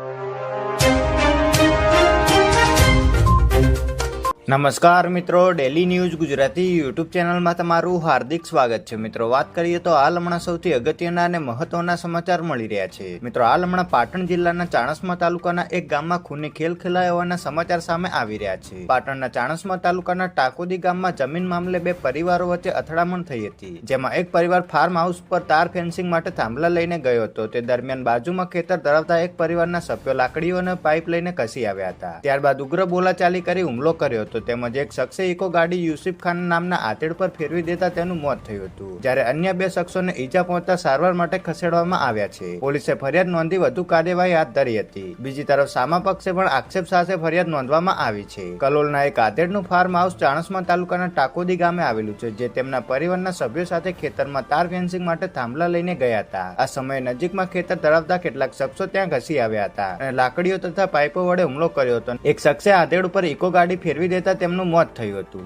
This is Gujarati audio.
you. નમસ્કાર મિત્રો ડેલી ન્યૂઝ ગુજરાતી યુટ્યુબ ચેનલમાં તમારું હાર્દિક સ્વાગત છે. મિત્રો, વાત કરીએ તો હાલ હમણાં સૌથી અગત્યના અને મહત્વના સમાચાર મળી રહ્યા છે. મિત્રો, હાલ હમણાં પાટણ જિલ્લાના ચાણસ્મા તાલુકાના એક ગામમાં ખૂની ખેલ ખેલાયો હોવાના સમાચાર સામે આવી રહ્યા છે. પાટણના ચાણસ્મા તાલુકાના ટાકોદી ગામમાં જમીન મામલે બે પરિવારો વચ્ચે અથડામણ થઈ હતી, જેમાં એક પરિવાર ફાર્મ હાઉસ પર તાર ફેન્સિંગ માટે થાંભલા લઈને ગયો હતો. તે દરમિયાન બાજુમાં ખેતર ધરાવતા એક પરિવારના સભ્યો લાકડીઓ અને પાઇપ લઈને ખસી આવ્યા હતા. ત્યારબાદ ઉગ્ર બોલાચાલી કરી હુમલો કર્યો હતો. તેમજ એક શખ્સે ઇકો ગાડી યુસુફ ખાન નામના આતેડ પર ફેરવી દેતા તેનું મોત થયું હતું. જ્યારે અન્ય બે શખ્સોને ઈજા પહોંચતા સારવાર માટે ખસેડવામાં આવ્યા છે. પોલીસે ફરિયાદ નોંધી વધુ કાર્યવાહી હાથ ધરી હતી. બીજી તરફ સામા પક્ષે પણ આક્ષેપ સાથે ફરિયાદ નોંધવામાં આવી છે. કલોલના એક આતેડનું ફાર્મ હાઉસ ચાણસમા તાલુકાના ટાકોદી ગામે આવેલું છે, જે તેમના પરિવારના સભ્યો સાથે ખેતરમાં તાર ફેન્સિંગ માટે થાંભલા લઈને ગયા હતા. આ સમયે નજીકમાં ખેતર ધરાવતા કેટલાક શખ્સો ત્યાં ઘસી આવ્યા હતા અને લાકડીઓ તથા પાઇપો વડે હુમલો કર્યો હતો. એક શખ્સે આધેડ ઉપર ઇકો ગાડી ફેરવી દેતા તેમનું મોત થયું હતું.